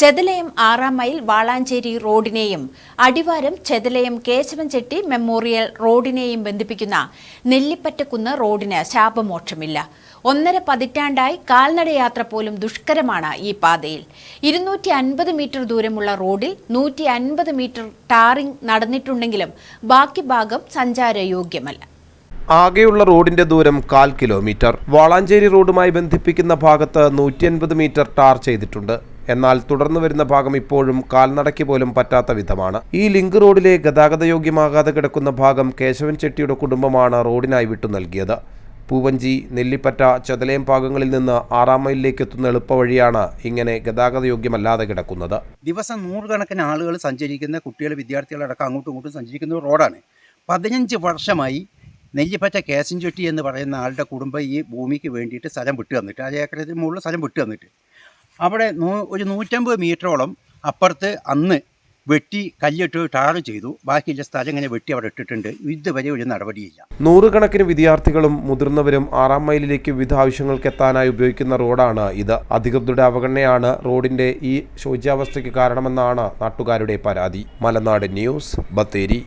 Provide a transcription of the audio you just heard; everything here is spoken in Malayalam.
ചെതലയം ആറാം മൈൽ വാളാഞ്ചേരി റോഡിനെയും അടിവാരം ചെതലയം കേശവൻചെട്ടി മെമ്മോറിയൽ റോഡിനെയും ബന്ധിപ്പിക്കുന്ന നെല്ലിപ്പറ്റക്കുന്ന് റോഡിന് ശാപമോക്ഷമില്ല. ഒന്നര പതിറ്റാണ്ടായി കാൽനടയാത്ര പോലും ദുഷ്കരമാണ് ഈ പാതയിൽ. ഇരുന്നൂറ്റി അൻപത് മീറ്റർ ദൂരമുള്ള റോഡിൽ നൂറ്റി അൻപത് മീറ്റർ ടാറിംഗ് നടന്നിട്ടുണ്ടെങ്കിലും ബാക്കി ഭാഗം സഞ്ചാരയോഗ്യമല്ല. ആകെയുള്ള റോഡിന്റെ ദൂരം കാൽ കിലോമീറ്റർ. വാളാഞ്ചേരി റോഡുമായി ബന്ധിപ്പിക്കുന്ന ഭാഗത്ത് നൂറ്റി മീറ്റർ ടാർ ചെയ്തിട്ടുണ്ട്. എന്നാൽ തുടർന്ന് വരുന്ന ഭാഗം ഇപ്പോഴും കാൽനടയ്ക്ക് പോലും പറ്റാത്ത വിധമാണ്. ഈ ലിങ്ക് റോഡിലെ ഗതാഗതയോഗ്യമാകാതെ കിടക്കുന്ന ഭാഗം കേശവൻ ചെട്ടിയുടെ കുടുംബമാണ് റോഡിനായി വിട്ടു നൽകിയത്. പൂവഞ്ചി നെല്ലിപ്പറ്റ ചതലയം ഭാഗങ്ങളിൽ നിന്ന് ആറാം മൈലിലേക്ക് എത്തുന്ന എളുപ്പവഴിയാണ് ഇങ്ങനെ ഗതാഗതയോഗ്യമല്ലാതെ കിടക്കുന്നത്. ദിവസം നൂറുകണക്കിന് ആളുകൾ സഞ്ചരിക്കുന്ന കുട്ടികൾ വിദ്യാർത്ഥികളടക്കം അങ്ങോട്ടും ഇങ്ങോട്ടും സഞ്ചരിക്കുന്ന റോഡാണ്. പതിനഞ്ച് വർഷമായി നെല്ലിപ്പറ്റ കേസൻചുട്ടി എന്ന് പറയുന്ന ആളുടെ കുടുംബം ഈ ഭൂമിക്ക് വേണ്ടിയിട്ട് സ്ഥലം വിട്ടു തന്നിട്ട് അര ഏക്കറിന് മുകളിൽ സ്ഥലം വിട്ടു തന്നിട്ട് അവിടെ നൂ ഒരു നൂറ്റമ്പത് മീറ്ററോളം അപ്പുറത്ത് അന്ന് വെട്ടി കല്ലിട്ട് ടാറ് ചെയ്തു. ബാക്കിയുള്ള സ്ഥലം ഇങ്ങനെ വെട്ടി അവിടെ ഇട്ടിട്ടുണ്ട്. ഇതുവരെ ഒരു നടപടിയില്ല. നൂറുകണക്കിന് വിദ്യാർത്ഥികളും മുതിർന്നവരും ആറാം മൈലിലേക്ക് വിവിധ ആവശ്യങ്ങൾക്ക് എത്താനായി ഉപയോഗിക്കുന്ന റോഡാണ് ഇത്. അധികൃതരുടെ അവഗണനയാണ് റോഡിന്റെ ഈ ശോച്യാവസ്ഥയ്ക്ക് കാരണമെന്നാണ് നാട്ടുകാരുടെ പരാതി. മലനാട് ന്യൂസ് ബത്തേരി.